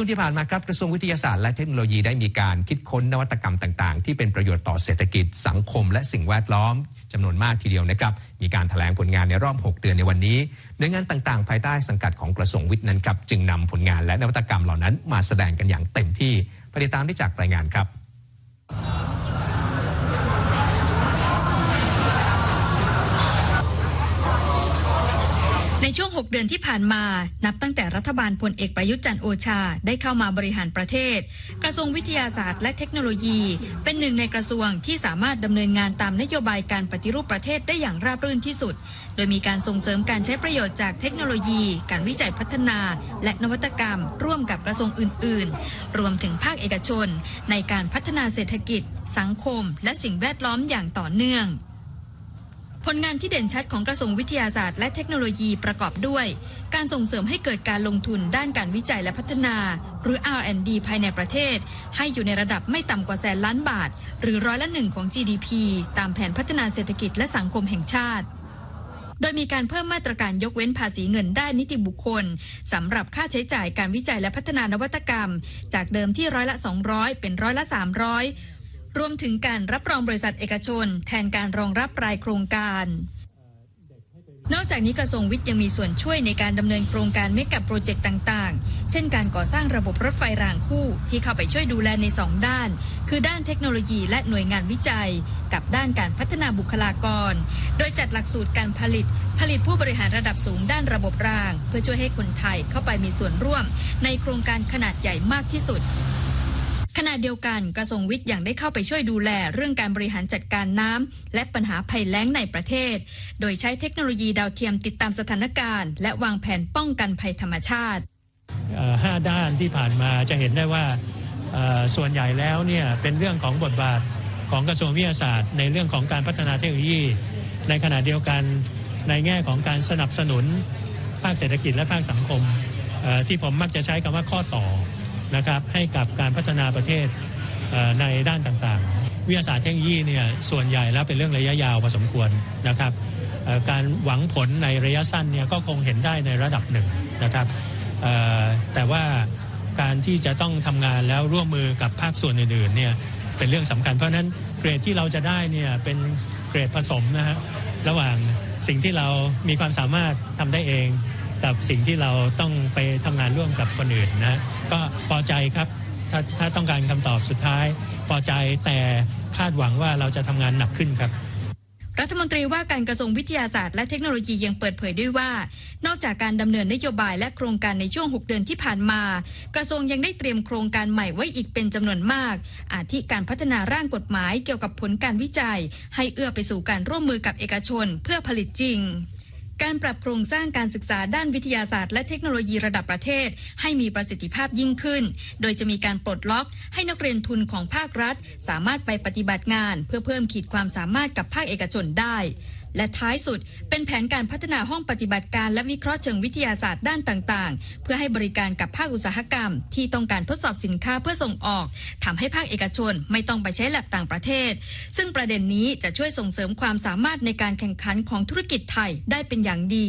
ช่วงที่ผ่านมาครับกระทรวงวิทยาศาสตร์และเทคโนโลยีได้มีการคิดค้นนวัตกรรมต่าง ๆ ที่เป็นประโยชน์ต่อเศรษฐกิจสังคม และสิ่งแวดล้อมจำนวนมากทีเดียวนะครับ มีการถแถลงผลงานในรอบ 6 เดือนในวันนี้หน่วยงานต่างๆ ภายใต้สังกัดของกระทรวงวิทย์นั้นครับจึงนำผลงานและนวัตกรรมเหล่านั้นมาแสดงกันอย่างเต็มที่ไปติดตามได้จากรายงานครับ ช่วง 6 เดือนที่ผ่านมา นับตั้งแต่รัฐบาลพลเอกประยุทธ์จันทร์โอชา ได้เข้ามาบริหารประเทศ กระทรวงวิทยาศาสตร์และเทคโนโลยี เป็นหนึ่งในกระทรวงที่สามารถดำเนินงานตามนโยบายการปฏิรูปประเทศได้อย่างราบรื่นที่สุด โดยมีการส่งเสริมการใช้ประโยชน์จากเทคโนโลยี การวิจัยพัฒนา และนวัตกรรม ร่วมกับกระทรวงอื่น ๆ รวมถึงภาคเอกชน ในการพัฒนาเศรษฐกิจ สังคม และสิ่งแวดล้อมอย่างต่อเนื่อง ผลงานที่เด่นชัดของกระทรวงวิทยาศาสตร์และเทคโนโลยีประกอบด้วย การส่งเสริมให้เกิดการลงทุนด้านการวิจัยและพัฒนา หรือ R&D ภายในประเทศ ให้อยู่ในระดับไม่ต่ำกว่าแสนล้านบาท หรือร้อยละหนึ่งของ GDP ตามแผนพัฒนาเศรษฐกิจและสังคมแห่งชาติโดยมีการเพิ่มมาตรการยกเว้นภาษีเงินได้านนิติบุคคลสำหรับค่าใช้จ่ายการวิจัยและพัฒนานวัตกรรม จากเดิมที่ร้อยละ 200 เป็นร้อยละ 300 รวมถึงการรับรองบริษัทเอกชน แทนการรองรับรายโครงการ นอกจากนี้กระทรวงวิทย์ยังมีส่วนช่วยในการดำเนินโครงการเมกะโปรเจกต์ต่างๆ เช่นการก่อสร้างระบบรถไฟรางคู่ ที่เข้าไปช่วยดูแลใน 2 ด้าน คือด้านเทคโนโลยีและหน่วยงานวิจัย กับด้านการพัฒนาบุคลากร โดยจัดหลักสูตรการผลิต ผลิตผู้บริหารระดับสูงด้านระบบราง เพื่อช่วยให้คนไทยเข้าไปมีส่วนร่วม ในโครงการขนาดใหญ่มากที่สุด ขณะเดียวกันกระทรวงวิทย์ยังได้เข้าไปช่วยดูแลเรื่องการบริหารจัดการน้ำและปัญหาภัยแล้งในประเทศ โดยใช้เทคโนโลยีดาวเทียมติดตามสถานการณ์ และวางแผนป้องกันภัยธรรมชาติห้าด้านที่ผ่านมาจะเห็นได้ว่าส่วนใหญ่แล้วเนี่ยเป็นเรื่องของบทบาทของกระทรวงวิทยาศาสตร์ ในเรื่องของการพัฒนาเทคโนโลยี ในขณะเดียวกันในแง่ของการสนับสนุนภาคเศรษฐกิจและภาคสังคมที่ผมมักจะใช้คำว่าข้อต่อ นะครับให้กับการพัฒนาประเทศในด้านต่างๆ วิทยาศาสตร์เทคโนโลยีเนี่ยส่วนใหญ่แล้วเป็นเรื่องระยะยาวพอสมควรนะครับการหวังผลในระยะสั้นเนี่ยก็คงเห็นได้ในระดับหนึ่งนะครับแต่ว่าการที่จะต้องทำงานแล้วร่วมมือกับภาคส่วนอื่นๆเนี่ยเป็นเรื่องสำคัญ เพราะฉะนั้นเกรดที่เราจะได้เนี่ยเป็นเกรดผสมนะฮะระหว่างสิ่งที่เรามีความสามารถทำได้เอง กับสิ่งที่เราต้องไปทำงานร่วมกับคนอื่นนะก็พอใจครับถ้าถ้าต้องการคำตอบสุดท้าย พอใจแต่คาดหวังว่าเราจะทำงานหนักขึ้นครับ รัฐมนตรีว่าการกระทรวงวิทยาศาสตร์และเทคโนโลยียังเปิดเผยด้วยว่า นอกจากการดำเนินนโยบายและโครงการในช่วง 6 เดือนที่ผ่านมา กระทรวงยังได้เตรียมโครงการใหม่ไว้อีกเป็นจำนวนมาก อาทิการพัฒนาร่างกฎหมายเกี่ยวกับผลการวิจัย ให้เอื้อไปสู่การร่วมมือกับเอกชน เพื่อผลิตจริง การปรับโครงสร้างการศึกษาด้านวิทยาศาสตร์และเทคโนโลยีระดับประเทศ ให้มีประสิทธิภาพยิ่งขึ้น โดยจะมีการปลดล็อก ให้นักเรียนทุนของภาครัฐ สามารถไปปฏิบัติงาน เพื่อเพิ่มขีดความสามารถกับภาคเอกชนได้ และท้ายสุดเป็นแผนการพัฒนาห้องปฏิบัติการและวิเคราะห์เชิงวิทยาศาสตร์ด้านต่างๆ เพื่อให้บริการกับภาคอุตสาหกรรม ที่ต้องการทดสอบสินค้าเพื่อส่งออกทำให้ภาคเอกชนไม่ต้องไปใช้แลบต่างประเทศ ซึ่งประเด็นนี้จะช่วยส่งเสริมความสามารถในการแข่งขันของธุรกิจไทยได้เป็นอย่างดี